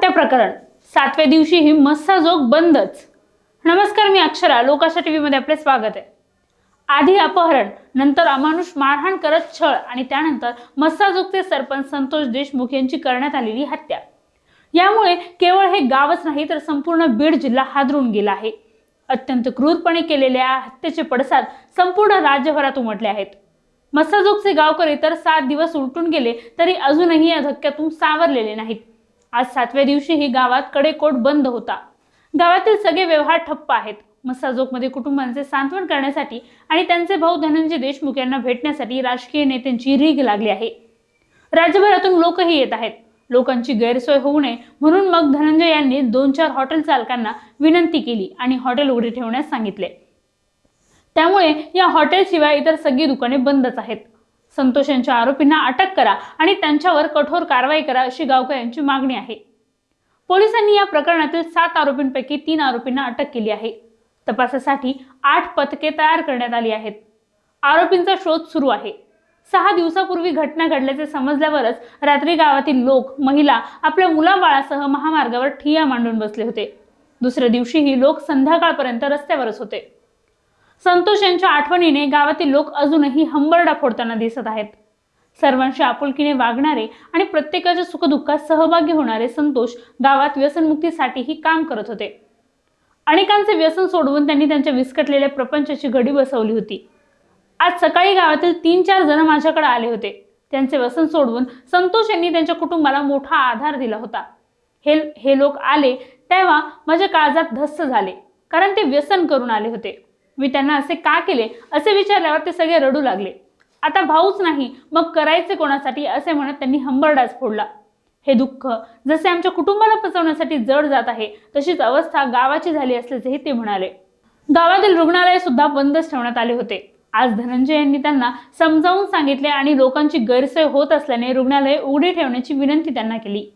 हत्या प्रकरण. सातव्या दिवशीही मस्साजोग बंदच. नमस्कार मी अक्षरा लोकाशा टीव्ही मध्ये आपले स्वागत आहे. आधी अपहरण नंतर अमानुष मारहाण करत छळ आणि त्यानंतर मस्साजोगचे सरपंच संतोष देशमुख यांची करण्यात आलेली हत्या. यामुळे केवळ हे गावच नाही तर संपूर्ण बीड जिल्हा हादरून गेला आहे. अत्यंत क्रूरपणे केलेल्या हत्येचे पडसाद संपूर्ण राज्यभरात उमटले आहेत. मस्साजोगचे गावकरी तर सात दिवस उलटून गेले तरी अजूनही या धक्क्यातून सावरलेले नाहीत. आज सातव्या दिवशीही गावात कडेकोट बंद होता. गावातील सगळे व्यवहार ठप्प आहेत. मस्साजोगमध्ये कुटुंबांचे सांत्वन करण्यासाठी आणि त्यांचे भाऊ धनंजय देशमुख यांना भेटण्यासाठी राजकीय नेत्यांची रीघ लागली आहे. राज्यभरातून लोकही येत आहेत. लोकांची गैरसोय होऊ नये म्हणून मग धनंजय यांनी दोन चार हॉटेल चालकांना विनंती केली आणि हॉटेल उघडे ठेवण्यास सांगितले. त्यामुळे या हॉटेलशिवाय इतर सगळी दुकाने बंदच आहेत. संतोष यांच्या आरोपींना अटक करा आणि त्यांच्यावर कठोर कारवाई करा अशी गावकर यांची मागणी आहे. पोलिसांनी या प्रकरणातील सात आरोपींपैकी तीन आरोपींना अटक केली आहे. तपासासाठी आठ पथके तयार करण्यात आली आहेत. आरोपींचा शोध सुरू आहे. सहा दिवसापूर्वी घटना घडल्याचे समजल्यावरच रात्री गावातील लोक महिला आपल्या मुलाबाळासह महामार्गावर ठिया मांडून बसले होते. दुसऱ्या दिवशीही लोक संध्याकाळपर्यंत रस्त्यावरच होते. संतोष यांच्या आठवणीने गावातील लोक अजूनही हंबरडा फोडताना दिसत आहेत. सर्वांशी आपुलकीने वागणारे आणि प्रत्येकाच्या सुखदुःखात सहभागी होणारे संतोष गावात व्यसनमुक्तीसाठीही काम करत होते. अनेकांचे व्यसन सोडवून त्यांनी त्यांच्या विस्कटलेल्या प्रपंचाची घडी बसवली होती. आज सकाळी गावातील तीन चार जण माझ्याकडे आले होते. त्यांचे व्यसन सोडवून संतोष यांनी त्यांच्या कुटुंबाला मोठा आधार दिला होता. हे हे लोक आले तेव्हा माझ्या काळजात धस्स झाले कारण ते व्यसन करून आले होते. मी त्यांना असे का केले? असे विचारल्यावर ते सगळे रडू लागले. आता भाऊच नाही मग करायचे कोणासाठी? असे म्हणत त्यांनी हंबरडाच फोडला. हे दुःख जसे आमच्या कुटुंबाला पचवण्यासाठी जड जात आहे तशीच अवस्था गावाची झाली असल्याचेही ते म्हणाले. गावातील रुग्णालय सुद्धा बंदच ठेवण्यात आले होते. आज धनंजय यांनी त्यांना समजावून सांगितले आणि लोकांची गैरसोय होत असल्याने रुग्णालय उघडी ठेवण्याची विनंती त्यांना केली.